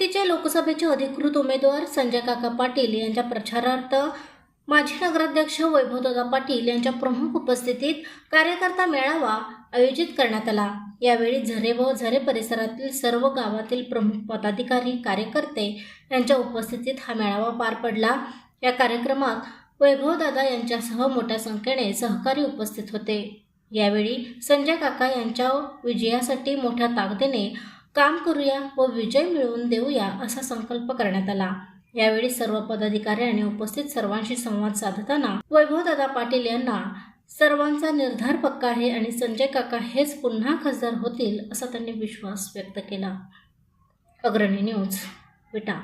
लोकसभेचे अधिकृत उमेदवार संजय काका पाटील यांच्या प्रचारार्थ माजी नगराध्यक्ष वैभवदादा पाटील यांच्या प्रमुख उपस्थितीत कार्यकर्ता मेळावा आयोजित करण्यात आला. यावेळी झरे व झरे परिसरातील सर्व गावातील प्रमुख पदाधिकारी कार्यकर्ते यांच्या उपस्थितीत हा मेळावा पार पडला. या कार्यक्रमात वैभवदादा यांच्यासह मोठ्या संख्येने सहकारी उपस्थित होते. यावेळी संजय काका यांच्या विजयासाठी मोठ्या ताकदीने काम करूया व विजय मिळवून देऊया असा संकल्प करण्यात आला. यावेळी सर्व पदाधिकाऱ्यांनी उपस्थित सर्वांशी संवाद साधताना वैभवदादा पाटील यांना सर्वांचा निर्धार पक्का आहे आणि संजय काका हेच पुन्हा खासदार होतील असा त्यांनी विश्वास व्यक्त केला. अग्रणी न्यूज विटा.